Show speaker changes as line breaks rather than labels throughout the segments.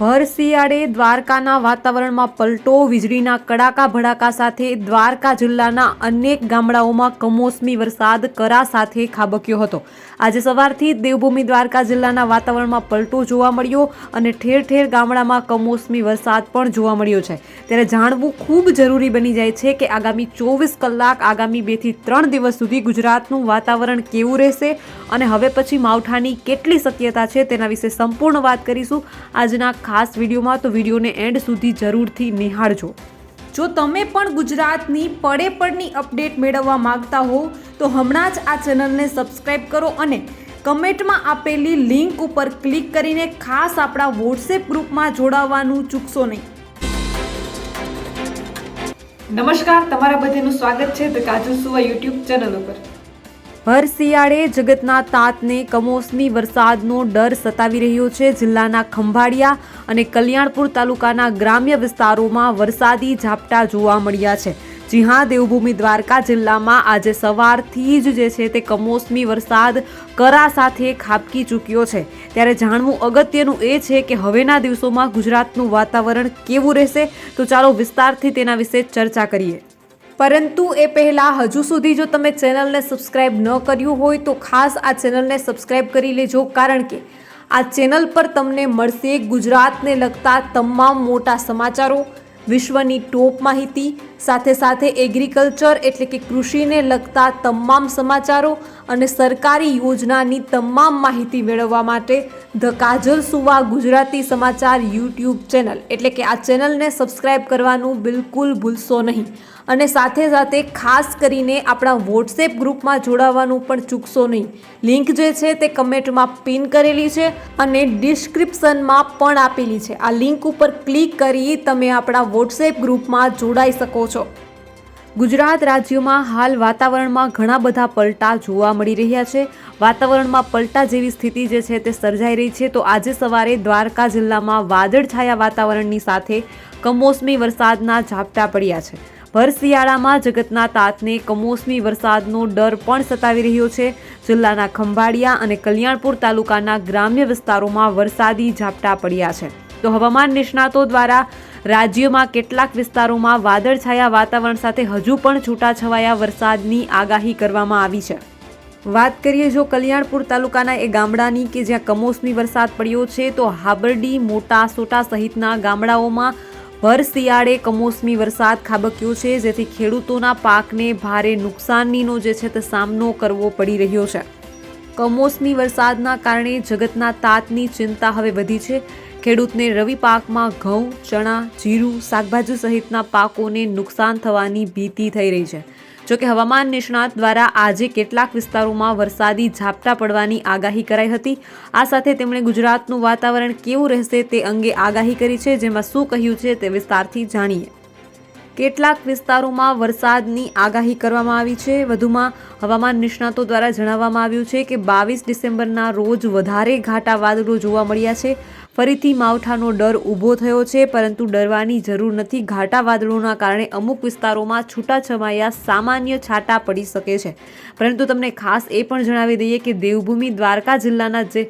ભર શિયાળે દ્વારકાના વાતાવરણમાં પલટો, વીજળીના કડાકા ભડાકા સાથે દ્વારકા જિલ્લાના અનેક ગામડાઓમાં કમોસમી વરસાદ કરા સાથે ખાબક્યો હતો. આજે સવારથી દેવભૂમિ દ્વારકા જિલ્લાના વાતાવરણમાં પલટો જોવા મળ્યો અને ઠેર ઠેર ગામડામાં કમોસમી વરસાદ પણ જોવા મળ્યો છે. ત્યારે જાણવું ખૂબ જરૂરી બની જાય છે કે આગામી ચોવીસ કલાક, આગામી બેથી ત્રણ દિવસ સુધી ગુજરાતનું વાતાવરણ કેવું રહેશે અને હવે પછી માવઠાની કેટલી શક્યતા છે તેના વિશે સંપૂર્ણ વાત કરીશું. આજના ખાસ વિડીયોમાં તો વિડીયોને એન્ડ સુધી જરૂરથી નિહાળજો. જો તમે પણ ગુજરાતની પડે પડની અપડેટ મેળવવા માંગતા હો, તો હમણાં જ આ ચેનલને સબસ્ક્રાઇબ કરો અને કમેન્ટમાં આપેલી લિંક ઉપર ક્લિક કરીને ખાસ આપણા વોટ્સએપ ગ્રુપમાં જોડાવવાનું ચૂકશો નહીં. નમસ્કાર, તમારા બધાનું સ્વાગત છે ધ કાજલ સુવા યુટ્યુબ ચેનલ ઉપર. ભર શિયાળે જગતના તાતને કમોસમી વરસાદનો ડર સતાવી રહ્યો છે. જિલ્લાના ખંભાળિયા અને કલ્યાણપુર તાલુકાના ગ્રામ્ય વિસ્તારોમાં વરસાદી ઝાપટા જોવા મળ્યા છે. જી હા, દેવભૂમિ દ્વારકા જિલ્લામાં આજે સવારથી જ જે છે તે કમોસમી વરસાદ કરા સાથે ખાબકી ચૂક્યો છે. ત્યારે જાણવું અગત્યનું એ છે કે હવેના દિવસોમાં ગુજરાતનું વાતાવરણ કેવું રહેશે? તો ચાલો વિસ્તારથી તેના વિશે ચર્ચા કરીએ. પરંતુ એ પહેલાં હજુ સુધી જો તમે ચેનલને સબસ્ક્રાઇબ ન કર્યું હોય તો ખાસ આ ચેનલને સબસ્ક્રાઇબ કરી લેજો, કારણ કે આ ચેનલ પર તમને મળશે ગુજરાતને લગતા તમામ મોટા સમાચારો, વિશ્વની ટોપ માહિતી, સાથે સાથે એગ્રીકલ્ચર એટલે કે કૃષિને લગતા તમામ સમાચારો અને સરકારી યોજનાની તમામ માહિતી મેળવવા માટે ધ કાજલ સુવા ગુજરાતી સમાચાર યુટ્યુબ ચેનલ. એટલે કે આ ચેનલને સબસ્ક્રાઇબ કરવાનું બિલકુલ ભૂલશો નહીં. અને સાથે સાથે ખાસ કરીને આપણા વોટ્સએપ ગ્રુપમાં જોડાવાનું પણ ચૂકશો નહીં. લિંક જે છે તે કમેન્ટમાં પિન કરેલી છે અને ડિસ્ક્રિપ્શનમાં પણ આપેલી છે. આ લિંક ઉપર ક્લિક કરી તમે આપણા વોટ્સએપ ગ્રુપમાં જોડાઈ શકો છો. ગુજરાત રાજ્યમાં હાલ વાતાવરણમાં ઘણા બધા પલટા જોવા મળી રહ્યા છે. વાતાવરણમાં પલટા જેવી સ્થિતિ જે છે તે સર્જાઈ રહી છે. તો આજે સવારે દ્વારકા જિલ્લામાં વાદળછાયા વાતાવરણની સાથે કમોસમી વરસાદના ઝાપટા પડ્યા છે. ભર શિયાળામાં જગતના તાતને કમોસમી વરસાદનો ડર પણ સતાવી રહ્યો છે. જિલ્લાના ખંભાળિયા અને કલ્યાણપુર તાલુકાના ગ્રામ્ય વિસ્તારોમાં વરસાદી ઝાપટા પડ્યા છે. તો હવામાન નિષ્ણાતો દ્વારા રાજ્યમાં કેટલાક વિસ્તારોમાં વાદળછાયા વાતાવરણ સાથે હજુ પણ છૂટાછવાયા વરસાદની આગાહી કરવામાં આવી છે. વાત કરીએ જો કલ્યાણપુર તાલુકાના એ ગામડાની કે જ્યાં કમોસમી વરસાદ પડ્યો છે તો હાબરડી, મોટા સોટા સહિતના ગામડાઓમાં ભર શિયાળે કમોસમી વરસાદ ખાબક્યો છે, જેથી ખેડૂતોના પાકને ભારે નુકસાનીનો જે છે તે સામનો કરવો પડી રહ્યો છે. કમોસમી વરસાદના કારણે જગતના તાતની ચિંતા હવે વધી છે. ખેડૂતને રવિ પાકમાં ઘઉં, ચણા, જીરું, શાકભાજી સહિતના પાકોને નુકસાન થવાની ભીતિ થઈ રહી છે. જોકે હવામાન નિષ્ણાત દ્વારા આજે કેટલાક વિસ્તારોમાં વરસાદી ઝાપટા પડવાની આગાહી કરાઈ હતી. આ સાથે તેમણે ગુજરાતનું વાતાવરણ કેવું રહેશે તે અંગે આગાહી કરી છે, જેમાં શું કહ્યું છે તે વિસ્તારથી જાણીએ. કેટલાક વિસ્તારોમાં વરસાદની આગાહી કરવામાં આવી છે. વધુમાં હવામાન નિષ્ણાતો દ્વારા જણાવવામાં આવ્યું છે કે બાવીસ ડિસેમ્બરના રોજ વધારે ઘાટા વાદળો જોવા મળ્યા છે. ફરીથી માવઠાનો ડર ઊભો થયો છે, પરંતુ ડરવાની જરૂર નથી. ઘાટા વાદળોના કારણે અમુક વિસ્તારોમાં છૂટાછવાયા સામાન્ય છાંટા પડી શકે છે. પરંતુ તમને ખાસ એ પણ જણાવી દઈએ કે દેવભૂમિ દ્વારકા જિલ્લાના જે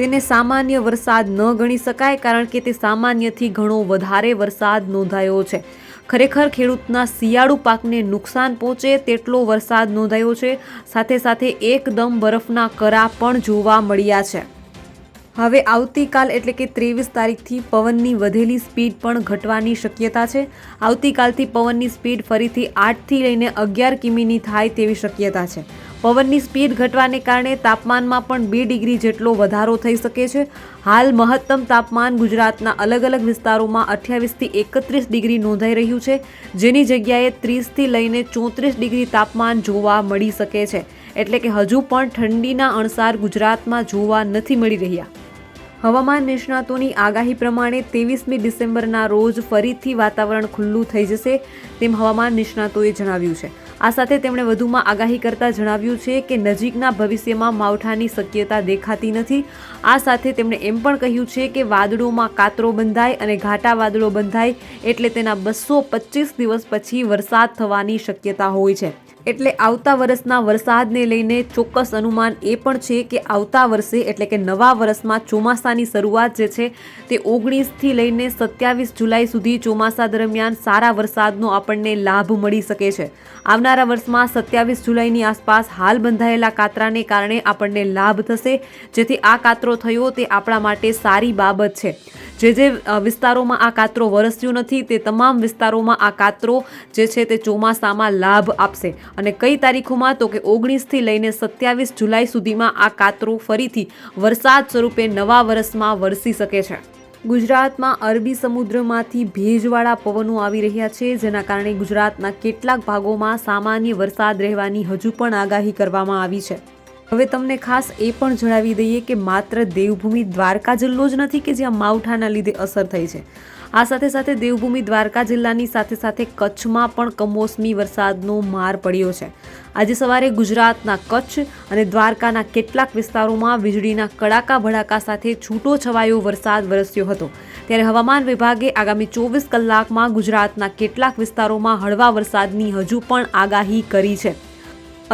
તેને સામાન્ય વરસાદ ન ગણી શકાય, કારણ કે તે સામાન્યથી ઘણો વધારે વરસાદ નોંધાયો છે. ખરેખર ખેડૂતના શિયાળુ પાકને નુકસાન પહોંચે તેટલો વરસાદ નોંધાયો છે. સાથે સાથે એકદમ બરફના કરા પણ જોવા મળ્યા છે. હવે આવતીકાલ એટલે કે ત્રેવીસ તારીખથી પવનની વધેલી સ્પીડ પણ ઘટવાની શક્યતા છે. આવતીકાલથી પવનની સ્પીડ ફરીથી આઠથી લઈને અગિયાર કિમીની થાય તેવી શક્યતા છે. પવનની સ્પીડ ઘટવાને કારણે તાપમાનમાં પણ બે ડિગ્રી જેટલો વધારો થઈ શકે છે. હાલ મહત્તમ તાપમાન ગુજરાતના અલગ અલગ વિસ્તારોમાં અઠ્યાવીસથી એકત્રીસ ડિગ્રી નોંધાઈ રહ્યું છે. જેની જગ્યાએ ત્રીસથી લઈને ચોત્રીસ ડિગ્રી તાપમાન જોવા મળી શકે છે. એટલે કે હજુ પણ ઠંડીના અણસાર ગુજરાતમાં જોવા નથી મળી રહ્યા. હવામાન નિષ્ણાતોની આગાહી પ્રમાણે ત્રેવીસમી ડિસેમ્બરના રોજ ફરીથી વાતાવરણ ખુલ્લું થઈ જશે તેમ હવામાન નિષ્ણાતોએ જણાવ્યું છે. આ સાથે તેમણે વધુમાં આગાહી કરતા જણાવ્યું છે કે નજીકના ભવિષ્યમાં માવઠાની શક્યતા દેખાતી નથી. આ સાથે તેમણે એમ પણ કહ્યું છે કે વાદળોમાં કાતરો બંધાય અને ઘાટા વાદળો બંધાય એટલે તેના બસો પચીસ દિવસ પછી વરસાદ થવાની શક્યતા હોય છે. એટલે આવતા વર્ષના વરસાદને લઈને ચોક્કસ અનુમાન એ પણ છે કે આવતા વર્ષે એટલે કે નવા વર્ષમાં ચોમાસાની શરૂઆત જે છે તે ઓગણીસથી લઈને સત્યાવીસ જુલાઈ સુધી ચોમાસા દરમિયાન સારા વરસાદનો આપણને લાભ મળી શકે છે. આવનારા વર્ષમાં સત્યાવીસ જુલાઈની આસપાસ હાલ બંધાયેલા કાતરાને કારણે આપણને લાભ થશે. જેથી આ કાતરો થયો તે આપણા માટે સારી બાબત છે. જે જે વિસ્તારોમાં આ કાતરો વરસ્યો નથી તે તમામ વિસ્તારોમાં આ કાતરો જે છે તે ચોમાસામાં લાભ આપશે. અને કઈ તારીખોમાં તો કે ઓગણીસથી લઈને સત્યાવીસ જુલાઈ સુધીમાં આ કાતરો ફરીથી વરસાદ સ્વરૂપે નવા વર્ષમાં વરસી શકે છે. ગુજરાતમાં અરબી સમુદ્રમાંથી ભેજવાળા પવનો આવી રહ્યા છે, જેના કારણે ગુજરાતના કેટલાક ભાગોમાં સામાન્ય વરસાદ રહેવાની હજુ પણ આગાહી કરવામાં આવી છે. હવે તમને ખાસ એ પણ જણાવી દઈએ કે માત્ર દેવભૂમિ દ્વારકા જિલ્લો જ નથી કે જ્યાં માવઠાના લીધે અસર થઈ છે. આ સાથે સાથે દેવભૂમિ દ્વારકા જિલ્લાની સાથે સાથે કચ્છમાં પણ કમોસમી વરસાદનો માર પડ્યો છે. આજે સવારે ગુજરાતના કચ્છ અને દ્વારકાના કેટલાક વિસ્તારોમાં વીજળીના કડાકા ભડાકા સાથે છૂટો છવાયો વરસાદ વરસ્યો હતો. ત્યારે હવામાન વિભાગે આગામી ચોવીસ કલાકમાં ગુજરાતના કેટલાક વિસ્તારોમાં હળવા વરસાદની હજુ પણ આગાહી કરી છે.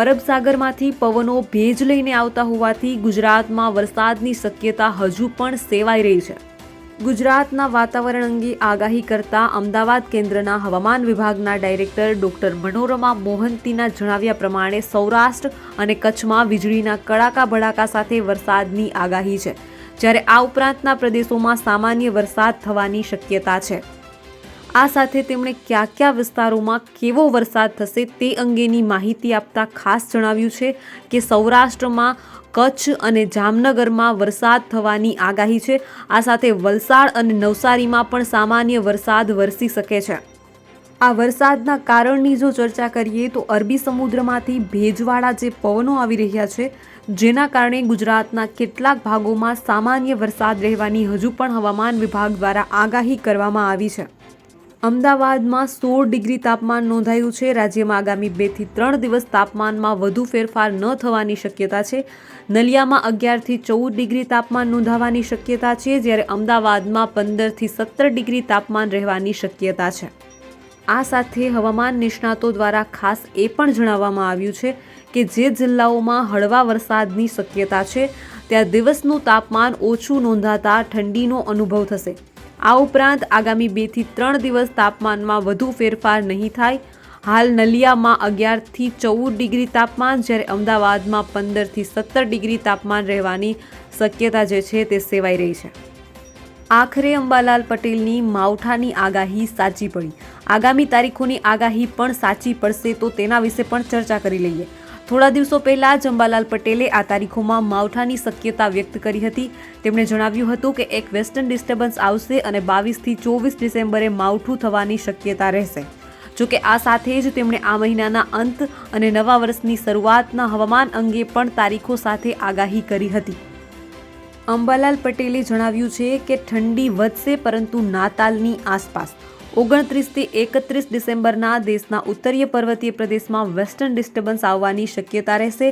અરબ સાગરમાંથી પવનો ભેજ લઈને આવતા હોવાથી ગુજરાતમાં વરસાદની શક્યતા હજુ પણ સેવાઈ રહી છે. ગુજરાતના વાતાવરણ અંગે આગાહી કરતા અમદાવાદ કેન્દ્રના હવામાન વિભાગના ડાયરેક્ટર ડોક્ટર મનોરમા મોહંતીના જણાવ્યા પ્રમાણે સૌરાષ્ટ્ર અને કચ્છમાં વીજળીના કડાકા ભડાકા સાથે વરસાદની આગાહી છે, જ્યારે આ ઉપરાંતના પ્રદેશોમાં સામાન્ય વરસાદ થવાની શક્યતા છે. આ સાથે તેમણે કયા કયા વિસ્તારોમાં કેવો વરસાદ થશે તે અંગેની માહિતી આપતા ખાસ જણાવ્યું છે કે સૌરાષ્ટ્રમાં કચ્છ અને જામનગરમાં વરસાદ થવાની આગાહી છે. આ સાથે વલસાડ અને નવસારીમાં પણ સામાન્ય વરસાદ વરસી શકે છે. આ વરસાદના કારણની જો ચર્ચા કરીએ તો અરબી સમુદ્રમાંથી ભેજવાળા જે પવનો આવી રહ્યા છે, જેના કારણે ગુજરાતના કેટલાક ભાગોમાં સામાન્ય વરસાદ રહેવાની હજુ પણ હવામાન વિભાગ દ્વારા આગાહી કરવામાં આવી છે. અમદાવાદમાં સોળ ડિગ્રી તાપમાન નોંધાયું છે. રાજ્યમાં આગામી બેથી ત્રણ દિવસ તાપમાનમાં વધુ ફેરફાર ન થવાની શક્યતા છે. નલિયામાં અગિયારથી ચૌદ ડિગ્રી તાપમાન નોંધાવાની શક્યતા છે, જ્યારે અમદાવાદમાં પંદરથી સત્તર ડિગ્રી તાપમાન રહેવાની શક્યતા છે. આ સાથે હવામાન નિષ્ણાતો દ્વારા ખાસ એ પણ જણાવવામાં આવ્યું છે કે જે જિલ્લાઓમાં હળવા વરસાદની શક્યતા છે, ત્યાં દિવસનું તાપમાન ઓછું નોંધાતા ઠંડીનો અનુભવ થશે. આ ઉપરાંત આગામી બેથી ત્રણ દિવસ તાપમાનમાં વધુ ફેરફાર નહીં થાય. હાલ નલિયામાં અગિયારથી ચૌદ ડિગ્રી તાપમાન, જ્યારે અમદાવાદમાં પંદરથી સત્તર ડિગ્રી તાપમાન રહેવાની શક્યતા જે છે તે સેવાઈ રહી છે. આખરે અંબાલાલ પટેલની માવઠાની આગાહી સાચી પડી. આગામી તારીખોની આગાહી પણ સાચી પડશે તો તેના વિશે પણ ચર્ચા કરી લઈએ. થોડા દિવસો પહેલા અંબાલાલ પટેલે આ તારીખોમાં માવઠાની શક્યતા વ્યક્ત કરી હતી. તેમણે જણાવ્યું હતું કે એક વેસ્ટર્ન ડિસ્ટર્બન્સ આવશે અને બાવીસથી ચોવીસ ડિસેમ્બરે માવઠું થવાની શક્યતા રહેશે. જોકે આ સાથે જ તેમણે આ મહિનાના અંત અને નવા વર્ષની શરૂઆતના હવામાન અંગે પણ તારીખો સાથે આગાહી કરી હતી. અંબાલાલ પટેલે જણાવ્યું છે કે ઠંડી વધશે પરંતુ નાતાલની આસપાસ. ઓગણત્રીસથી એકત્રીસ ડિસેમ્બરના દેશના ઉત્તરીય પર્વતીય પ્રદેશમાં વેસ્ટર્ન ડિસ્ટર્બન્સ આવવાની શક્યતા રહેશે.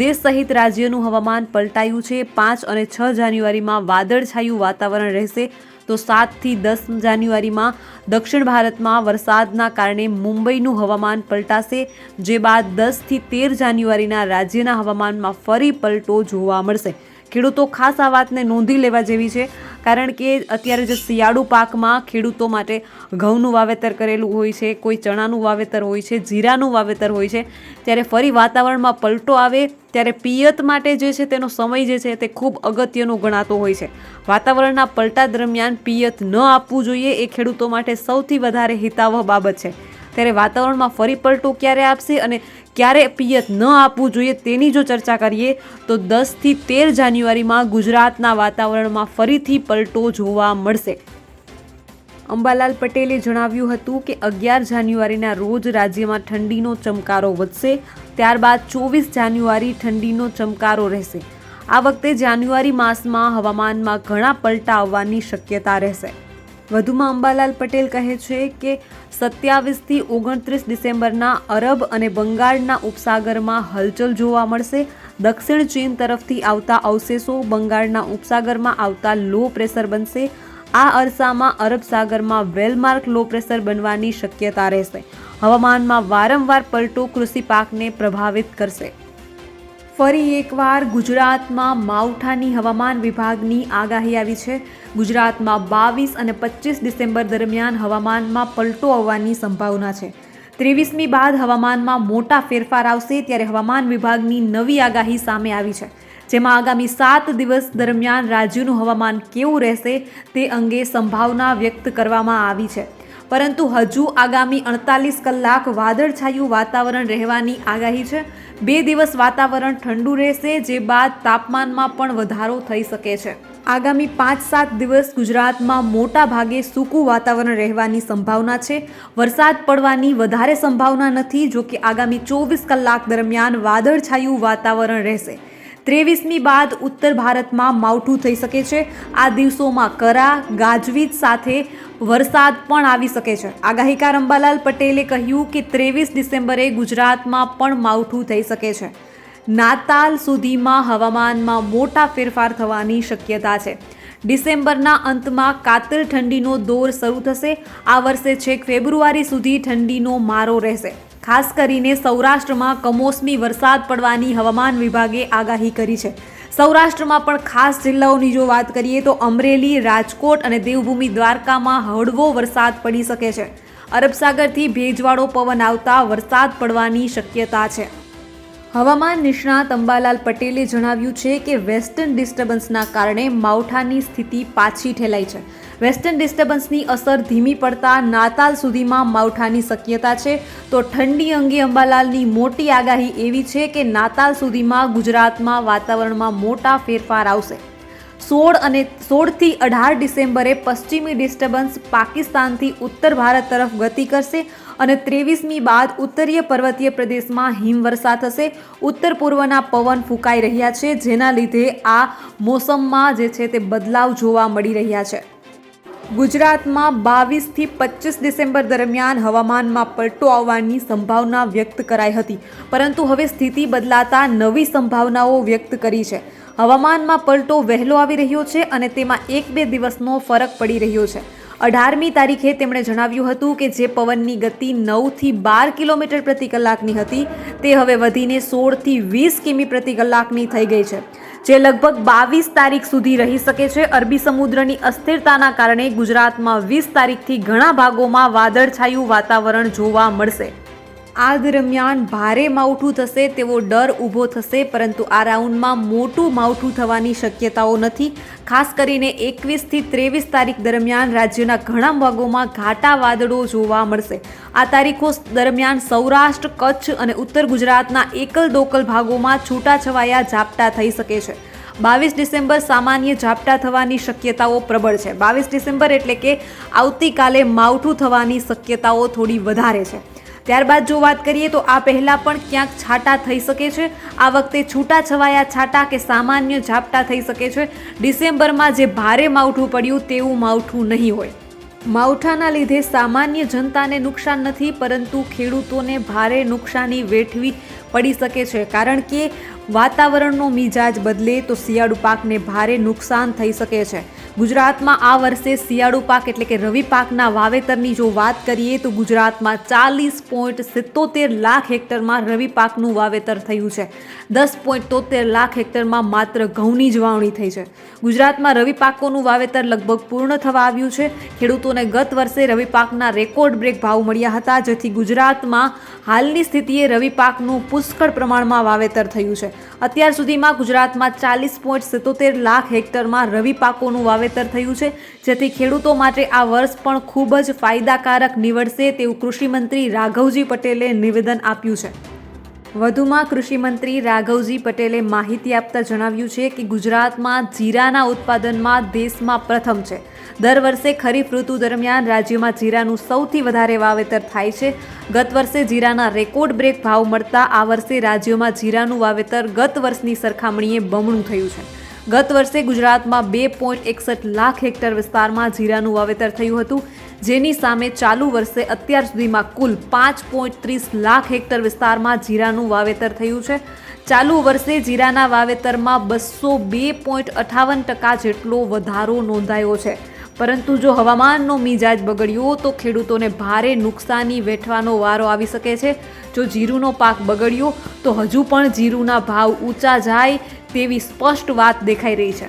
દેશ સહિત રાજ્યનું હવામાન પલટાયું છે. પાંચ અને છ જાન્યુઆરીમાં વાદળછાયું વાતાવરણ રહેશે. તો સાતથી દસ જાન્યુઆરીમાં દક્ષિણ ભારતમાં વરસાદના કારણે મુંબઈનું હવામાન પલટાશે. જે બાદ દસથી તેર જાન્યુઆરીના રાજ્યના હવામાનમાં ફરી પલટો જોવા મળશે. ખેડૂતો ખાસ આ વાતને નોંધી લેવા જેવી છે, કારણ કે અત્યારે જે શિયાળુ પાકમાં ખેડૂતો માટે ઘઉંનું વાવેતર કરેલું હોય છે, કોઈ ચણાનું વાવેતર હોય છે, જીરાનું વાવેતર હોય છે, ત્યારે ફરી વાતાવરણમાં પલટો આવે, ત્યારે પિયત માટે જે છે તેનો સમય જે છે તે ખૂબ અગત્યનો ગણાતો હોય છે. વાતાવરણના પલટા દરમિયાન પિયત ન આપવું જોઈએ એ ખેડૂતો માટે સૌથી વધારે હિતાવહ બાબત છે. ત્યારે વાતાવરણમાં ફરી પલટો ક્યારે આપશે અને ક્યારે પિયત ન આપવું જોઈએ તેની જો ચર્ચા કરીએ, તો દસથી તેર જાન્યુઆરીમાં ગુજરાતના વાતાવરણમાં ફરીથી પલટો જોવા મળશે. અંબાલાલ પટેલે જણાવ્યું હતું કે અગિયાર જાન્યુઆરીના રોજ રાજ્યમાં ઠંડીનો ચમકારો વધશે, ત્યારબાદ ચોવીસ જાન્યુઆરી ઠંડીનો ચમકારો રહેશે. આ વખતે જાન્યુઆરી માસમાં હવામાનમાં ઘણા પલટા આવવાની શક્યતા રહેશે. વધુમાં અંબાલાલ પટેલ કહે છે કે સત્યાવીસથી ઓગણત્રીસ ડિસેમ્બરના અરબ અને બંગાળના ઉપસાગરમાં હલચલ જોવા મળશે. દક્ષિણ ચીન તરફથી આવતા અવશેષો બંગાળના ઉપસાગરમાં આવતા લો પ્રેશર બનશે. આ અરસામાં અરબ સાગરમાં વેલમાર્ક લો પ્રેશર બનવાની શક્યતા રહેશે. હવામાનમાં વારંવાર પલટો કૃષિ પાકને પ્રભાવિત કરશે. ફરી એકવાર ગુજરાતમાં માવઠાની હવામાન વિભાગની આગાહી આવી છે. ગુજરાતમાં બાવીસ અને પચીસ ડિસેમ્બર દરમિયાન હવામાનમાં પલટો આવવાની સંભાવના છે. ત્રેવીસમી બાદ હવામાનમાં મોટા ફેરફાર આવશે ત્યારે હવામાન વિભાગની નવી આગાહી સામે આવી છે. જેમાં આગામી સાત દિવસ દરમિયાન રાજ્યનું હવામાન કેવું રહેશે તે અંગે સંભાવના વ્યક્ત કરવામાં આવી છે. પરંતુ હજુ આગામી અડતાલીસ કલાક વાદળછાયું વાતાવરણ રહેવાની આગાહી છે. બે દિવસ વાતાવરણ ઠંડુ રહેશે, જે બાદ તાપમાનમાં પણ વધારો થઈ શકે છે. આગામી પાંચ સાત દિવસ ગુજરાતમાં મોટા ભાગે સૂકું વાતાવરણ રહેવાની સંભાવના છે. વરસાદ પડવાની વધારે સંભાવના નથી, જો કે આગામી ચોવીસ કલાક દરમિયાન વાદળછાયું વાતાવરણ રહેશે. ત્રેવીસમી બાદ ઉત્તર ભારતમાં માવઠું થઈ શકે છે. આ દિવસોમાં કરા, ગાજવીજ સાથે વરસાદ પણ આવી શકે છે. આગાહીકાર અંબાલાલ પટેલે કહ્યું કે ત્રેવીસ ડિસેમ્બરે ગુજરાતમાં પણ માવઠું થઈ શકે છે. નાતાલ સુધીમાં હવામાનમાં મોટા ફેરફાર થવાની શક્યતા છે. ડિસેમ્બરના અંતમાં કાતિલ ઠંડીનો દોર શરૂ થશે. આ વર્ષે છેક ફેબ્રુઆરી સુધી ઠંડીનો મારો રહેશે. ખાસ કરીને સૌરાષ્ટ્રમાં કમોસમી વરસાદ પડવાની હવામાન વિભાગે આગાહી કરી છે. સૌરાષ્ટ્રમાં પણ ખાસ જિલ્લાઓની જો વાત કરીએ તો અમરેલી, રાજકોટ અને દેવભૂમિ દ્વારકામાં હળવો વરસાદ પડી શકે છે. અરબસાગરથી ભેજવાળો પવન આવતા વરસાદ પડવાની શક્યતા છે. હવામાન નિષ્ણાત અંબાલાલ પટેલે જણાવ્યું છે કે વેસ્ટર્ન ડિસ્ટર્બન્સના કારણે માવઠાની સ્થિતિ પાછી ઠેલાઈ છે. વેસ્ટર્ન ડિસ્ટર્બન્સની અસર ધીમી પડતા નાતાલ સુધીમાં માવઠાની શક્યતા છે. તો ઠંડી અંગે અંબાલાલની મોટી આગાહી એવી છે કે નાતાલ સુધીમાં ગુજરાતમાં વાતાવરણમાં મોટા ફેરફાર આવશે. સોળ અને સોળથી અઢાર ડિસેમ્બરે પશ્ચિમી ડિસ્ટર્બન્સ પાકિસ્તાનથી ઉત્તર ભારત તરફ ગતિ કરશે અને ત્રેવીસમી બાદ ઉત્તરીય પર્વતીય પ્રદેશમાં હિમવર્ષા થશે. ઉત્તર પૂર્વના પવન ફૂંકાઈ રહ્યા છે, જેના લીધે આ મોસમમાં જે છે તે બદલાવ જોવા મળી રહ્યા છે. ગુજરાતમાં બાવીસથી પચીસ ડિસેમ્બર દરમિયાન હવામાનમાં પલટો આવવાની સંભાવના વ્યક્ત કરાઈ હતી, પરંતુ હવે સ્થિતિ બદલાતા નવી સંભાવનાઓ વ્યક્ત કરી છે. હવામાનમાં પલટો વહેલો આવી રહ્યો છે અને તેમાં એક બે દિવસનો ફરક પડી રહ્યો છે. અઢારમી તારીખે તેમણે જણાવ્યું હતું કે જે પવનની ગતિ નવથી બાર કિલોમીટર પ્રતિ કલાકની હતી, તે હવે વધીને સોળથી વીસ કિમી પ્રતિ કલાકની થઈ ગઈ છે. જે લગભગ બાવીસ તારીખ સુધી રહી શકે છે. અરબી સમુદ્રની અસ્થિરતાના કારણે ગુજરાતમાં વીસ તારીખથી ઘણા ભાગોમાં વાદળછાયું વાતાવરણ જોવા મળશે. આ દરમિયાન ભારે માવઠું થશે, તેવો ડર ઊભો થશે, પરંતુ આ રાઉન્ડમાં મોટું માવઠું થવાની શક્યતાઓ નથી. ખાસ કરીને એકવીસથી ત્રેવીસ તારીખ દરમિયાન રાજ્યના ઘણા ભાગોમાં ઘાટા વાદળો જોવા મળશે. આ તારીખો દરમિયાન સૌરાષ્ટ્ર, કચ્છ અને ઉત્તર ગુજરાતના એકલ દોકલ ભાગોમાં છૂટાછવાયા ઝાપટા થઈ શકે છે. બાવીસ ડિસેમ્બર સામાન્ય ઝાપટા થવાની શક્યતાઓ પ્રબળ છે. બાવીસ ડિસેમ્બર એટલે કે આવતીકાલે માવઠું થવાની શક્યતાઓ થોડી વધારે છે. ત્યારબાદ જો વાત કરીએ તો આ પહેલાં પણ ક્યાંક છાંટા થઈ શકે છે. આ વખતે છૂટા છવાયા છાંટા કે સામાન્ય ઝાપટા થઈ શકે છે. ડિસેમ્બરમાં જે ભારે માવઠું પડ્યું તેવું માવઠું નહીં હોય. માવઠાના લીધે સામાન્ય જનતાને નુકસાન નથી, પરંતુ ખેડૂતોને ભારે નુકસાની વેઠવી પડી શકે છે. કારણ કે વાતાવરણનો મિજાજ બદલે તો શિયાળુ પાકને ભારે નુકસાન થઈ શકે છે. ગુજરાતમાં આ વર્ષે શિયાળુ પાક એટલે કે રવિ પાકના વાવેતરની જો વાત કરીએ તો ગુજરાતમાં ચાલીસ પોઈન્ટ સિત્તોતેર લાખ હેક્ટરમાં રવિ પાકનું વાવેતર થયું છે. દસ પોઈન્ટ તોતેર લાખ હેક્ટરમાં માત્ર ઘઉંની જ વાવણી થઈ છે. ગુજરાતમાં રવિ પાકોનું વાવેતર લગભગ પૂર્ણ થવા આવ્યું છે. ખેડૂતોને ગત વર્ષે રવિ પાકના રેકોર્ડ બ્રેક ભાવ મળ્યા હતા, જેથી ગુજરાતમાં હાલની સ્થિતિએ રવિ પાકનું પુષ્કળ પ્રમાણમાં વાવેતર થયું છે. અત્યાર સુધીમાં ગુજરાતમાં ચાલીસ પોઈન્ટ સિત્તોતેર લાખ હેક્ટરમાં રવિ પાકોનું વાવેતર થયું છે. જેથી ખેડૂતો માટે આ વર્ષ પણ ખૂબ જ ફાયદાકારક નીવડશે તેવું કૃષિમંત્રી રાઘવજી પટેલે નિવેદન આપ્યું છે. વધુમાં કૃષિમંત્રી રાઘવજી પટેલે માહિતી આપતા જણાવ્યું છે કે ગુજરાતમાં જીરાના ઉત્પાદનમાં દેશમાં પ્રથમ છે. દર વર્ષે ખરીફ ઋતુ દરમિયાન રાજ્યમાં જીરાનું સૌથી વધારે વાવેતર થાય છે. ગત વર્ષે જીરાના રેકોર્ડ બ્રેક ભાવ મળતા આ વર્ષે રાજ્યમાં જીરાનું વાવેતર ગત વર્ષની સરખામણીએ બમણું થયું છે. ગત વર્ષે ગુજરાતમાં બે પોઈન્ટ એકસઠ લાખ હેક્ટર વિસ્તારમાં જીરાનું વાવેતર થયું હતું, જેની સામે ચાલુ વર્ષે અત્યાર સુધીમાં કુલ પાંચ પોઈન્ટ ત્રીસ લાખ હેક્ટર વિસ્તારમાં જીરાનું વાવેતર થયું છે. ચાલુ વર્ષે જીરાના વાવેતરમાં બસો બે પોઈન્ટ અઠાવન ટકા જેટલો વધારો નોંધાયો છે. પરંતુ જો હવામાનનો મિજાજ બગડ્યો તો ખેડૂતોને ભારે નુકસાની વેઠવાનો વારો આવી શકે છે. જો જીરુનો પાક બગડ્યો તો હજુ પણ જીરુના ભાવ ઊંચા જાય તેવી સ્પષ્ટ વાત દેખાઈ રહી છે.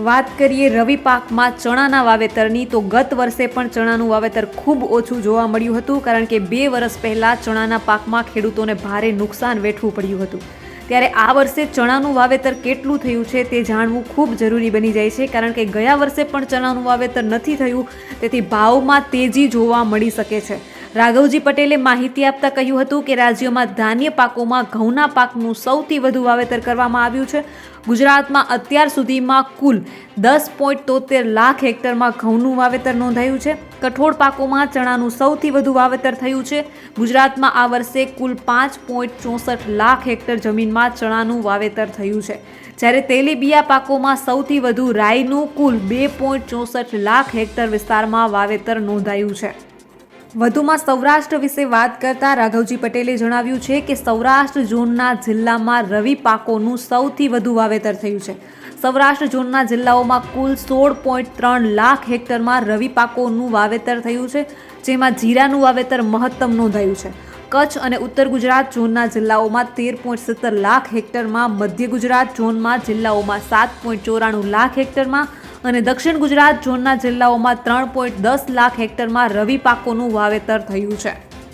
વાત કરીએ રવિ પાકમાં ચણાના વાવેતરની તો ગત વર્ષે પણ ચણાનું વાવેતર ખૂબ ઓછું જોવા મળ્યું હતું કારણ કે બે વર્ષ પહેલાં ચણાના પાકમાં ખેડૂતોને ભારે નુકસાન વેઠવું પડ્યું હતું. ત્યારે આ વર્ષે ચણાનું વાવેતર કેટલું થયું છે તે જાણવું ખૂબ જરૂરી બની જાય છે, કારણ કે ગયા વર્ષે પણ ચણાનું વાવેતર નથી થયું, તેથી ભાવમાં તેજી જોવા મળી શકે છે. રાઘવજી પટેલે માહિતી આપતા કહ્યું હતું કે રાજ્યમાં ધાન્ય પાકોમાં ઘઉંના પાકનું સૌથી વધુ વાવેતર કરવામાં આવ્યું છે. ગુજરાતમાં અત્યાર સુધીમાં કુલ દસ પોઈન્ટ તોતેર લાખ હેક્ટરમાં ઘઉંનું વાવેતર નોંધાયું છે. કઠોળ પાકોમાં ચણાનું સૌથી વધુ વાવેતર થયું છે. ગુજરાતમાં આ વર્ષે કુલ પાંચ પોઈન્ટ ચોસઠ લાખ હેક્ટર જમીનમાં ચણાનું વાવેતર થયું છે. જ્યારે તેલીબિયા પાકોમાં સૌથી વધુ રાઈનું કુલ બે પોઈન્ટ ચોસઠ લાખ હેક્ટર વિસ્તારમાં વાવેતર નોંધાયું છે. વધુમાં સૌરાષ્ટ્ર વિશે વાત કરતા રાઘવજી પટેલે જણાવ્યું છે કે સૌરાષ્ટ્ર ઝોનના જિલ્લામાં રવિ પાકોનું સૌથી વધુ વાવેતર થયું છે. સૌરાષ્ટ્ર ઝોનના જિલ્લાઓમાં કુલ સોળ પોઈન્ટ ત્રણ લાખ હેક્ટરમાં રવિ પાકોનું વાવેતર થયું છે, જેમાં જીરાનું વાવેતર મહત્તમ નોંધાયું છે. કચ્છ અને ઉત્તર ગુજરાત ઝોનના જિલ્લાઓમાં તેર પોઈન્ટ સત્તર લાખ હેક્ટરમાં, મધ્ય ગુજરાત ઝોનમાં જિલ્લાઓમાં સાત પોઈન્ટ ચોરાણું લાખ હેક્ટરમાં અને દક્ષિણ ગુજરાત ઝોનના જિલ્લાઓમાં ત્રણ પોઈન્ટ દસ લાખ હેક્ટરમાં રવિ પાકોનું વાવેતર થયું છે.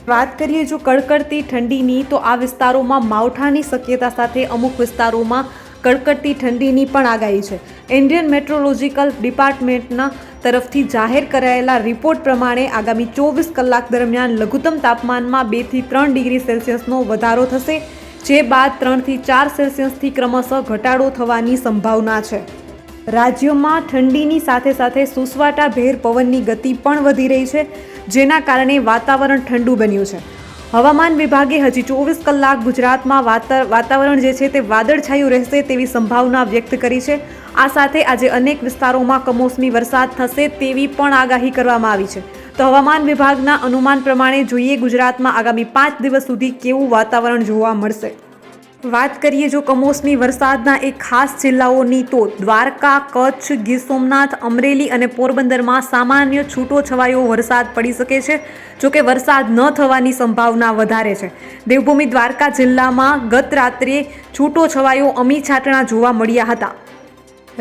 વાત કરીએ જો કડકડતી ઠંડીની, તો આ વિસ્તારોમાં માવઠાની શક્યતા સાથે અમુક વિસ્તારોમાં કડકડતી ઠંડીની પણ આગાહી છે. ઇન્ડિયન મેટ્રોલોજીકલ ડિપાર્ટમેન્ટના તરફથી જાહેર કરાયેલા રિપોર્ટ પ્રમાણે આગામી ચોવીસ કલાક દરમિયાન લઘુત્તમ તાપમાનમાં બેથી ત્રણ ડિગ્રી સેલ્સિયસનો વધારો થશે, જે બાદ ત્રણથી ચાર સેલ્સિયસથી ક્રમશઃ ઘટાડો થવાની સંભાવના છે. રાજ્યમાં ઠંડીની સાથે સાથે સુસવાટા ભેર પવનની ગતિ પણ વધી રહી છે, જેના કારણે વાતાવરણ ઠંડુ બન્યું છે. હવામાન વિભાગે હજી ચોવીસ કલાક ગુજરાતમાં વાતા, વાતાવરણ જે છે તે વાદળછાયું રહેશે તેવી સંભાવના વ્યક્ત કરી છે. આ સાથે આજે અનેક વિસ્તારોમાં કમોસમી વરસાદ થશે તેવી પણ આગાહી કરવામાં આવી છે. તો હવામાન વિભાગના અનુમાન પ્રમાણે જોઈએ ગુજરાતમાં આગામી પાંચ દિવસ સુધી કેવું વાતાવરણ જોવા મળશે? વાત કરીએ જો કમોસમી વરસાદના એક ખાસ જિલ્લાઓની તો દ્વારકા, કચ્છ, ગીર સોમનાથ, અમરેલી અને પોરબંદરમાં સામાન્ય છૂટો છવાયો વરસાદ પડી શકે છે, જો કે વરસાદ ન થવાની સંભાવના વધારે છે. દેવભૂમિ દ્વારકા જિલ્લામાં ગત રાત્રે છૂટો છવાયો અમી છાંટણા જોવા મળ્યા હતા.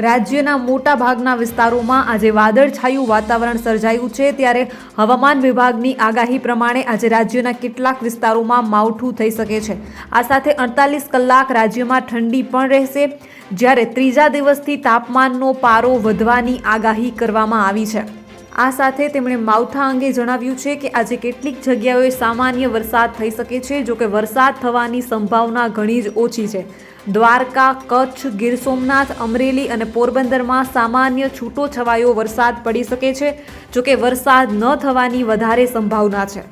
રાજ્યના મોટા ભાગના વિસ્તારોમાં આજે વાદળછાયું વાતાવરણ સર્જાયું છે. ત્યારે હવામાન વિભાગની આગાહી પ્રમાણે આજે રાજ્યના કેટલાક વિસ્તારોમાં માવઠું થઈ શકે છે. આ સાથે અડતાલીસ કલાક રાજ્યમાં ઠંડી પણ રહેશે. જ્યારે ત્રીજા દિવસથી તાપમાનનો પારો વધવાની આગાહી કરવામાં આવી છે. આ સાથે તેમણે માવઠા અંગે જણાવ્યું છે કે આજે કેટલીક જગ્યાઓએ સામાન્ય વરસાદ થઈ શકે છે, જોકે વરસાદ થવાની સંભાવના ઘણી જ ઓછી છે. દ્વારકા, કચ્છ, ગીર સોમનાથ, અમરેલી અને પોરબંદરમાં સામાન્ય છૂટો છવાયો વરસાદ પડી શકે છે જોકે વરસાદ ન થવાની વધારે સંભાવના છે.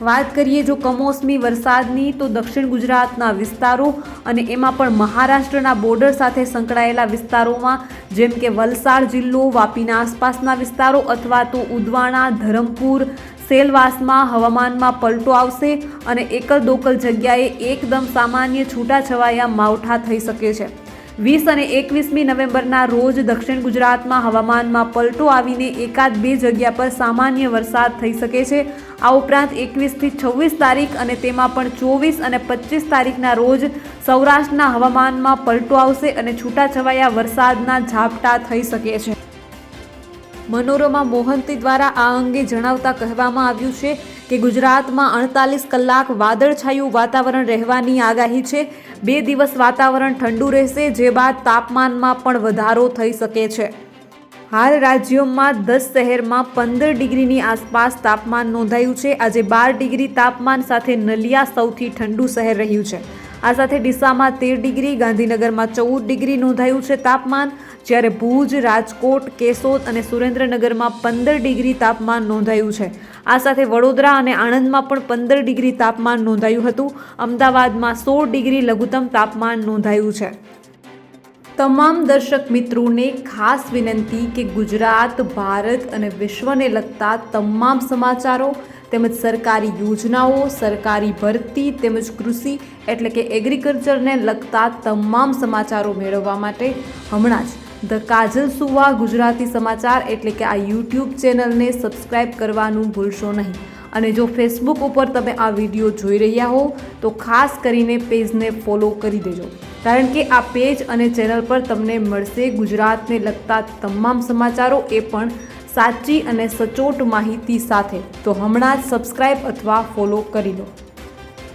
વાત કરીએ જો કમોસમી વરસાદની, તો દક્ષિણ ગુજરાતના વિસ્તારો અને એમાં પણ મહારાષ્ટ્રના બોર્ડર સાથે સંકળાયેલા વિસ્તારોમાં, જેમ કે વલસાડ જિલ્લો, વાપીના આસપાસના વિસ્તારો અથવા તો ઉદવાણા, ધરમપુર સેલવાસમાં હવામાનમાં પલટો આવશે અને એકલ દોકલ જગ્યાએ એકદમ સામાન્ય છૂટાછવાયા માવઠા થઈ શકે છે. વીસ અને એકવીસમી નવેમ્બરના રોજ દક્ષિણ ગુજરાતમાં હવામાનમાં પલટો આવીને એકાદ બે જગ્યા પર સામાન્ય વરસાદ થઈ શકે છે. આ ઉપરાંત એકવીસથી છવ્વીસ તારીખ અને તેમાં પણ ચોવીસ અને પચીસ તારીખના રોજ સૌરાષ્ટ્રના હવામાનમાં પલટો આવશે અને છૂટાછવાયા વરસાદના ઝાપટા થઈ શકે છે. મનોરમા મોહંતી દ્વારા આ અંગે જણાવતા કહેવામાં આવ્યું છે કે ગુજરાતમાં અડતાલીસ કલાક વાદળછાયું વાતાવરણ રહેવાની આગાહી છે. બે દિવસ વાતાવરણ ઠંડુ રહેશે, જે બાદ તાપમાનમાં પણ વધારો થઈ શકે છે. હાલ રાજ્યોમાં દસ શહેરમાં પંદર ડિગ્રીની આસપાસ તાપમાન નોંધાયું છે. આજે બાર ડિગ્રી તાપમાન સાથે નલિયા સૌથી ઠંડુ શહેર રહ્યું છે. આ સાથે ડીસામાં તેર ડિગ્રી, ગાંધીનગરમાં ચૌદ ડિગ્રી નોંધાયું છે તાપમાન. જ્યારે ભુજ, રાજકોટ, કેશોદ અને સુરેન્દ્રનગરમાં પંદર ડિગ્રી તાપમાન નોંધાયું છે. આ સાથે વડોદરા અને આણંદમાં પણ પંદર ડિગ્રી તાપમાન નોંધાયું હતું. અમદાવાદમાં સોળ ડિગ્રી લઘુત્તમ તાપમાન નોંધાયું છે. તમામ દર્શક મિત્રોને ખાસ વિનંતી કે ગુજરાત, ભારત અને વિશ્વને લગતા તમામ સમાચારો તેમજ સરકારી યોજનાઓ, સરકારી ભરતી તેમજ કૃષિ એટલે કે એગ્રીકલ્ચરને લગતા તમામ સમાચારો મેળવવા માટે હમણાં જ ધ કાજલ સુવા, ગુજરાતી સમાચાર એટલે કે આ યુટ્યુબ ચેનલને સબસ્ક્રાઇબ કરવાનું ભૂલશો નહીં. અને જો ફેસબુક ઉપર તમે આ વીડિયો જોઈ રહ્યા હો, તો ખાસ કરીને પેજને ફોલો કરી દેજો. કારણ કે આ પેજ અને ચેનલ પર તમને મળશે ગુજરાતને લગતા તમામ સમાચારો એ પણ સાચી અને સચોટ માહિતી સાથે. તો હમણાં જ સબસ્ક્રાઇબ અથવા ફોલો કરી લો.